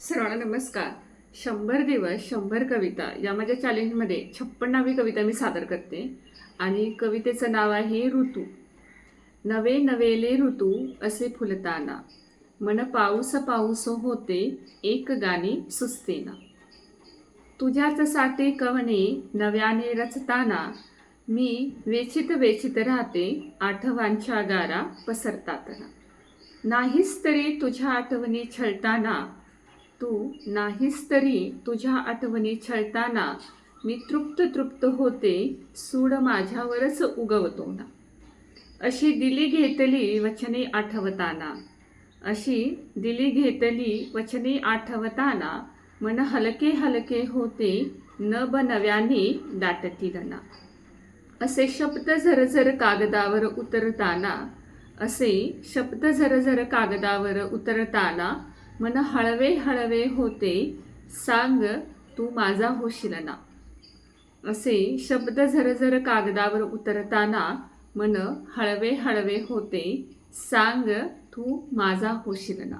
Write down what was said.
सर्वांना नमस्कार. शंभर दिवस शंभर कविता या माझ्या चॅलेंजमध्ये छप्पन्नावी कविता मी सादर करते. आणि कवितेचं नाव आहे ऋतू. नवे नवेले ऋतू असे फुलताना. मन पाऊस पाऊस होते एक गाणे सुचतेना तुझ्याच साठे कवने नव्याने रचताना. मी वेचित वेचित राहते आठवांच्या गारा पसरतात ना तरी तुझ्या आठवणी छळताना. तू नाहीस तरी तुझ्या आठवणी छळताना मी तृप्त तृप्त होते सूड माझ्यावरच उगवतो ना. अशी दिली घेतली वचने आठवताना. अशी दिली घेतली वचने आठवताना मन हलके हलके होते न ब नव्याने दाटतील असे शब्द झरझर कागदावर उतरताना असे शब्द झरझर कागदावर उतरताना मन हळवे हळवे होते सांग तू माझा होशील ना असे शब्द झरझर कागदावर उतरताना मन हळवे हळवे होते सांग तू माझा होशील ना